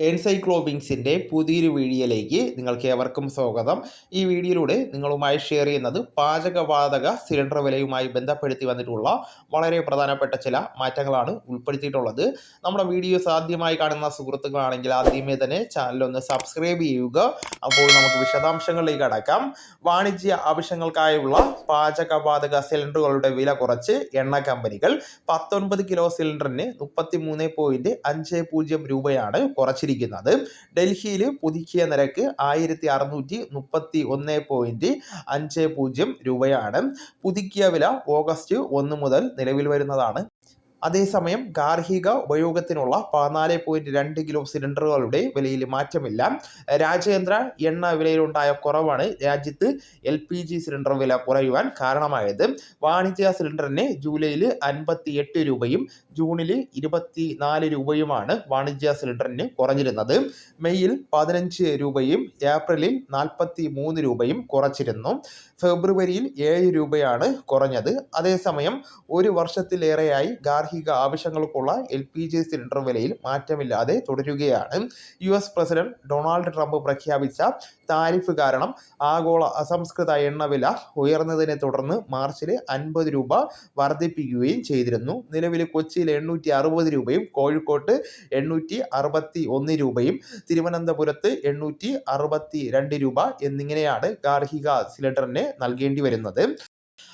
എൻസൈക്ലോബിങ്സിന്റെ പുതിയൊരു വീഡിയോയിലേക്ക് നിങ്ങൾക്ക് ഏവർക്കും സ്വാഗതം. ഈ വീഡിയോയിലൂടെ നിങ്ങളുമായി ഷെയർ ചെയ്യുന്നത് പാചകവാതക സിലിണ്ടർ വിലയുമായി ബന്ധപ്പെടുത്തി വന്നിട്ടുള്ള വളരെ പ്രധാനപ്പെട്ട ചില മാറ്റങ്ങളാണ് ഉൾപ്പെടുത്തിയിട്ടുള്ളത്. നമ്മുടെ വീഡിയോ സാധ്യമായി കാണുന്ന സുഹൃത്തുക്കളാണെങ്കിൽ ആദ്യമേ തന്നെ ചാനലൊന്ന് സബ്സ്ക്രൈബ് ചെയ്യുക. അപ്പോൾ നമുക്ക് വിശദാംശങ്ങളിലേക്ക് കടക്കാം. വാണിജ്യ ആവശ്യങ്ങൾക്കായുള്ള പാചകവാതക സിലിണ്ടറുകളുടെ വില കുറച്ച് എണ്ണ കമ്പനികൾ പത്തൊൻപത് കിലോ സിലിണ്ടറിന് മുപ്പത്തി മൂന്ന് പോയിന്റ് അഞ്ച് പൂജ്യം രൂപയാണ് കുറച്ചിരിക്കുന്നത് ഡൽഹിയിൽ പുതുക്കിയ നിരക്ക് ആയിരത്തി അറുന്നൂറ്റി മുപ്പത്തി ഒന്ന് പോയിന്റ് അഞ്ച് പൂജ്യം രൂപയാണ്. പുതുക്കിയ വില ഓഗസ്റ്റ് ഒന്ന് മുതൽ നിലവിൽ വരുന്നതാണ്. അതേസമയം ഗാർഹിക ഉപയോഗത്തിനുള്ള പതിനാല് പോയിന്റ് രണ്ട് കിലോ സിലിണ്ടറുകളുടെ വിലയിൽ മാറ്റമില്ല. രാജ്യാന്തര എണ്ണ വിലയിലുണ്ടായ കുറവാണ്. രാജ്യത്ത് എൽ പി ജി സിലിണ്ടർ വില കുറയുവാൻ കാരണമായത്. വാണിജ്യ സിലിണ്ടറിന് ജൂലൈയിൽ അൻപത്തി എട്ട് രൂപയും ജൂണിൽ ഇരുപത്തി നാല് രൂപയുമാണ് വാണിജ്യ സിലിണ്ടറിന് കുറഞ്ഞിരുന്നത്. മെയ്യിൽ പതിനഞ്ച് രൂപയും ഏപ്രിലിൽ നാൽപ്പത്തി മൂന്ന് രൂപയും കുറച്ചിരുന്നു. ഫെബ്രുവരിയിൽ ഏഴ് രൂപയാണ് കുറഞ്ഞത്. അതേസമയം ഒരു വർഷത്തിലേറെയായി ഗാർഹിക ആവശ്യങ്ങൾക്കുള്ള എൽ പി ജി സിലിണ്ടർ വിലയിൽ മാറ്റമില്ലാതെ തുടരുകയാണ്. U S president Donald Trump പ്രഖ്യാപിച്ച താരിഫ് കാരണം ആഗോള അസംസ്കൃത എണ്ണവില ഉയർന്നതിനെ തുടർന്ന് മാർച്ചിൽ അൻപത് രൂപ വർദ്ധിപ്പിക്കുകയും ചെയ്തിരുന്നു. നിലവിൽ കൊച്ചിയിൽ എണ്ണൂറ്റി അറുപത് രൂപയും കോഴിക്കോട്ട് എണ്ണൂറ്റി അറുപത്തി ഒന്ന് രൂപയും തിരുവനന്തപുരത്ത് എണ്ണൂറ്റി അറുപത്തി രണ്ട് രൂപ എന്നിങ്ങനെയാണ് ഗാർഹിക സിലിണ്ടറിന് നൽകേണ്ടി വരുന്നത്.